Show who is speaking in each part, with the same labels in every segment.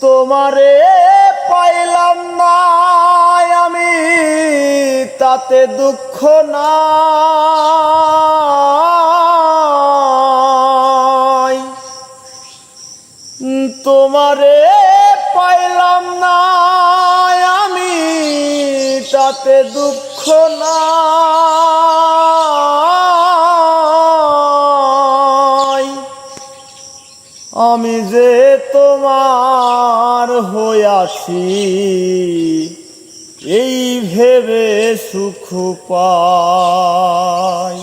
Speaker 1: তোমারে পাইলাম না আমি তাতে দুঃখ নাই। তোমারে পাইলাম না আমি তাতে দুঃখ নাই। আমি যে তোমার হইয়াছি এই ভেবে সুখ পাই।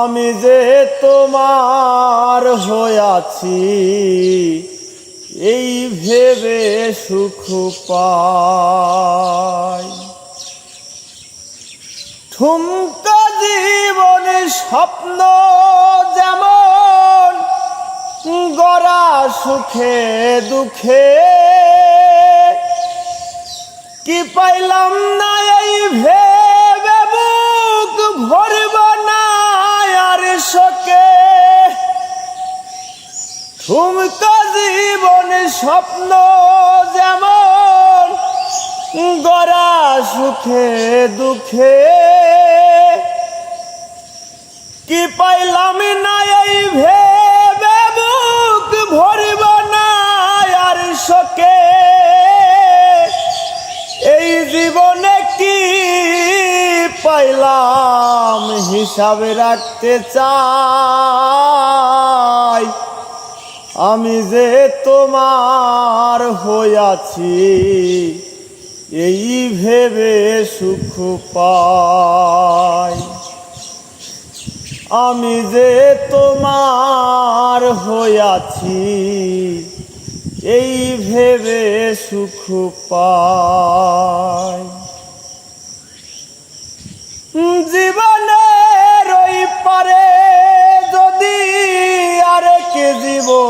Speaker 1: আমি যে তোমার হইয়াছি এই ভেবে সুখ পাই। ঠুমকা জীবনে স্বপ্ন গড়া সুখে, দুঃখে। কি পাইলাম না এই ভেবে বুক ভরব না আর শোকে? ঠুমকা জীবনে স্বপ্ন যেমন গড়া সুখে, দুঃখে। কি পাইলাম না এই ভেবে পাইলাম হিসাবে রাখতে চাই। আমি যে তোমার হইয়াছি, এই ভেবে সুখ পাই। আমি যে তোমার হইয়াছি, এই ভেবে সুখ পাই।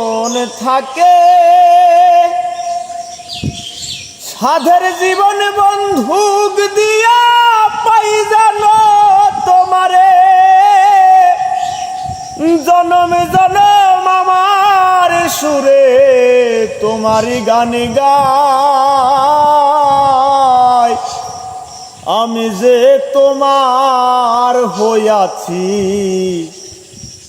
Speaker 1: জীবন থাকে। সাধের জীবন বন্ধুক দিয়া পাই জানো তোমারে। জনম জনম আমার সুরে তোমারই গান গায় আমি যে তোমার হইয়াছি